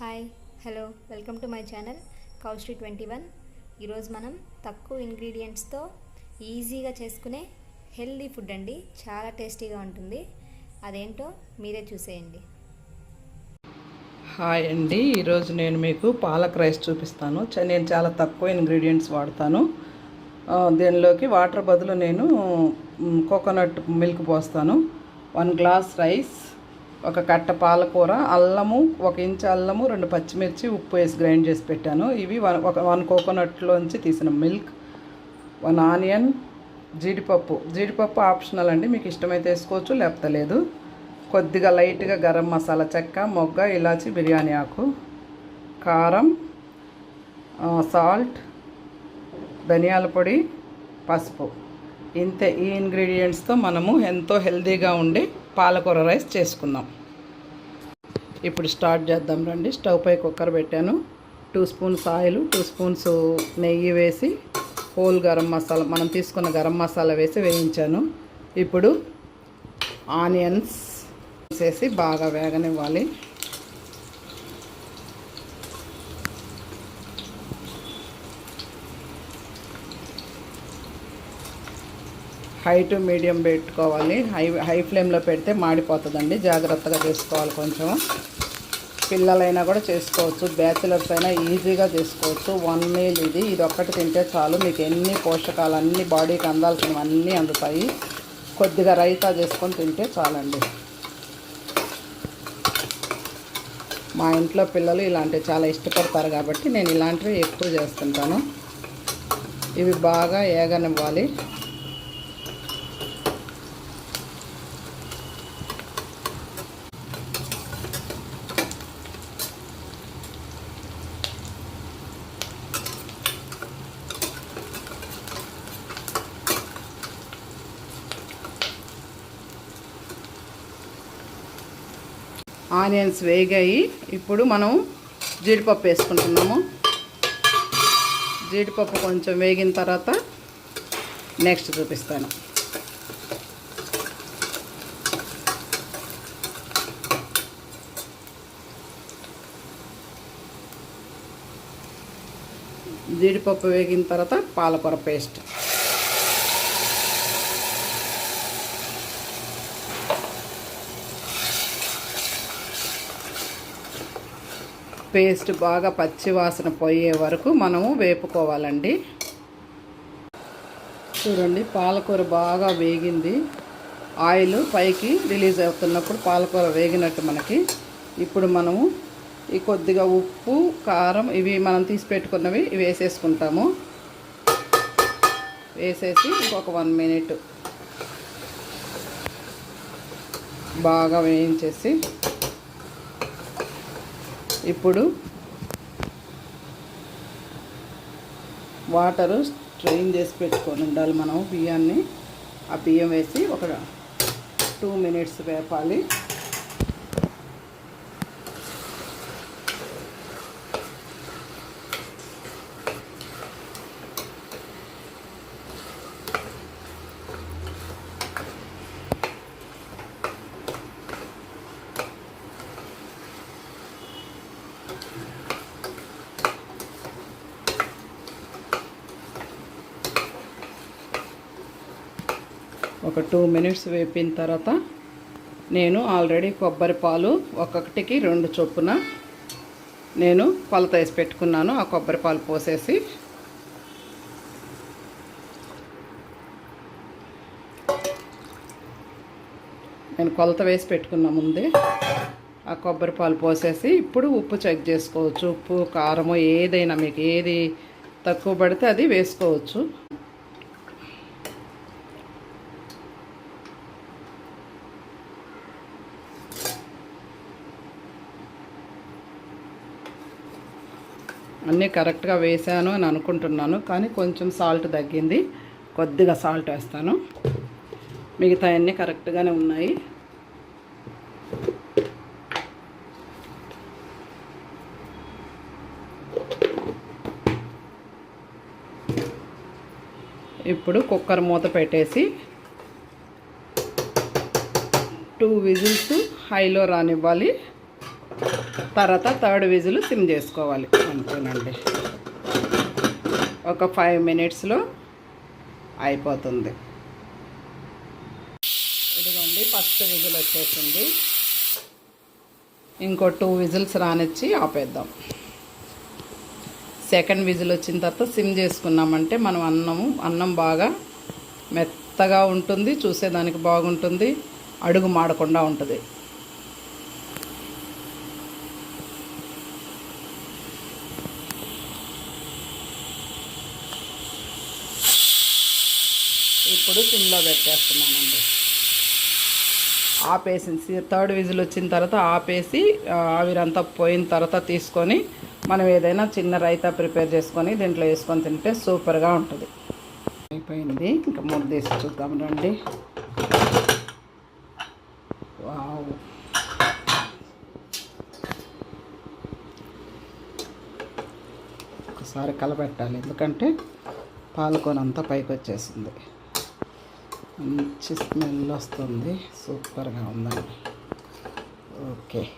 Hi hello welcome to my channel కౌస్ట్రీ twenty one. ఈరోజు మనం తక్కువ ఇంగ్రీడియంట్స్తో ఈజీగా చేసుకునే హెల్దీ ఫుడ్ అండి. చాలా టేస్టీగా ఉంటుంది. అదేంటో మీరే చూసేయండి. హాయ్ అండి ఈరోజు నేను మీకు పాలక్ రైస్ చూపిస్తాను. చ- నేను చాలా తక్కువ ఇంగ్రీడియంట్స్ వాడతాను. దీనిలోకి వాటర్ బదులు నేను కోకోనట్ మిల్క్ పోస్తాను. వన్ గ్లాస్ రైస్ ఒక కట్ట పాలకూర అల్లము ఒక ఇంచు అల్లము రెండు పచ్చిమిర్చి ఉప్పు వేసి గ్రైండ్ చేసి పెట్టాను. ఇవి వన్ ఒక వన్ కోకోనట్లోంచి తీసిన మిల్క్ వన్ ఆనియన్ జీడిపప్పు. జీడిపప్పు ఆప్షనల్ అండి మీకు ఇష్టమైతే వేసుకోవచ్చు లేకపోతే లేదు. కొద్దిగా లైట్గా గరం మసాలా చెక్క మొగ్గ ఇలాచి బిర్యానీ ఆకు కారం సాల్ట్ ధనియాల పొడి పసుపు. ఇంతే. ఈ ఇంగ్రీడియంట్స్తో మనము ఎంతో హెల్తీగా ఉండి పాలకూర రైస్ చేసుకుందాం. ఇప్పుడు స్టార్ట్ చేద్దాం రండి. స్టవ్ పై కుక్కర్ పెట్టాను. Two spoons oil two spoons నెయ్యి వేసి హోల్ గరం మసాలా మనం తీసుకున్న గరం మసాలా వేసి వేయించాను. ఇప్పుడు ఆనియన్స్ వేసి బాగా వేగనివ్వాలి. హై టు మీడియం పెట్టుకోవాలి. హై హై ఫ్లేమ్లో పెడితే మాడిపోతుందండి. జాగ్రత్తగా చేసుకోవాలి కొంచెం. పిల్లలైనా కూడా చేసుకోవచ్చు. బ్యాచిలర్స్ అయినా ఈజీగా చేసుకోవచ్చు. వన్ మీల్ ఇది ఇది ఒక్కటి తింటే చాలు. మీకు ఎన్ని పోషకాలు అన్ని బాడీకి అందాల్సినవి అన్నీ అందుతాయి. కొద్దిగా రైతా చేసుకొని తింటే చాలండి. మా ఇంట్లో పిల్లలు ఇలాంటివి చాలా ఇష్టపడతారు కాబట్టి నేను ఇలాంటివి ఎక్కువ చేస్తుంటాను. ఇవి బాగా ఏగనివ్వాలి. ఆనియన్స్ వేగాయి. ఇప్పుడు మనం జీడిపప్పు వేసుకుంటున్నాము. జీడిపప్పు కొంచెం వేగిన తర్వాత నెక్స్ట్ చూపిస్తాను. జీడిపప్పు వేగిన తర్వాత పాలకూర పేస్ట్. పేస్ట్ బాగా పచ్చివాసన పోయే వరకు మనము వేపుకోవాలండి. చూడండి పాలకూర బాగా వేగింది. ఆయిల్ పైకి రిలీజ్ అవుతున్నప్పుడు పాలకూర వేగినట్టు మనకి. ఇప్పుడు మనము ఈ కొద్దిగా ఉప్పు కారం ఇవి మనం తీసి పెట్టుకున్నవి వేసేసుకుంటాము. వేసేసి ఇంకొక వన్ మినిట్ బాగా వేయించేసి ఇప్పుడు వాటరు స్ట్రెయిన్ చేసి పెట్టుకొని ఉండాలి మనం బియ్యాన్ని. ఆ బియ్యం వేసి ఒక టూ మినిట్స్ వేపాలి. ఒక టూ మినిట్స్ వేపిన తర్వాత నేను ఆల్రెడీ కొబ్బరి పాలు ఒక్కొక్కటికి రెండు చొప్పున నేను కొలత వేసి పెట్టుకున్నాను. ఆ కొబ్బరి పాలు పోసేసి నేను కొలత వేసి పెట్టుకున్నా ముందే ఆ కొబ్బరి పాలు పోసేసి ఇప్పుడు ఉప్పు చెక్ చేసుకోవచ్చు. ఉప్పు కారము ఏదైనా మీకు ఏది తక్కువ పడితే అది వేసుకోవచ్చు. అన్నీ కరెక్ట్గా వేసాను అని అనుకుంటున్నాను. కానీ కొంచెం సాల్ట్ తగ్గింది. కొద్దిగా సాల్ట్ వేస్తాను. మిగతా అన్నీ కరెక్ట్గానే ఉన్నాయి. ఇప్పుడు కుక్కర్ మూత పెట్టేసి టూ విజిల్స్ హైలో రానివ్వాలి. తర్వాత థర్డ్ విజిల్ సిమ్ చేసుకోవాలి. అంతేనండి. ఒక ఫైవ్ మినిట్స్లో అయిపోతుంది. ఇదిగోండి ఫస్ట్ విజిల్ వచ్చేసింది. ఇంకో టూ విజిల్స్ రానిచ్చి ఆపేద్దాం. సెకండ్ విజిల్ వచ్చిన తర్వాత సిమ్ చేసుకున్నామంటే మనం అన్నము అన్నం బాగా మెత్తగా ఉంటుంది చూసేదానికి బాగుంటుంది అడుగు మాడకుండా ఉంటుంది. ఇప్పుడు సిమ్లో పెట్టేస్తున్నానండి. ఆపేసి థర్డ్ విజిల్ వచ్చిన తర్వాత ఆపేసి ఆవిరంతా పోయిన తర్వాత తీసుకొని మనం ఏదైనా చిన్న రైతా ప్రిపేర్ చేసుకొని దీంట్లో వేసుకొని తింటే సూపర్గా ఉంటుంది. అయిపోయింది. ఇంకా మూడు తీసి చూద్దాం రండి. వావ్. ఒకసారి కలపెట్టాలి ఎందుకంటే పాలకొనంతా పైకి వచ్చేసింది మంచి స్మెల్ వస్తుంది. సూపర్గా ఉందండి. ఓకే.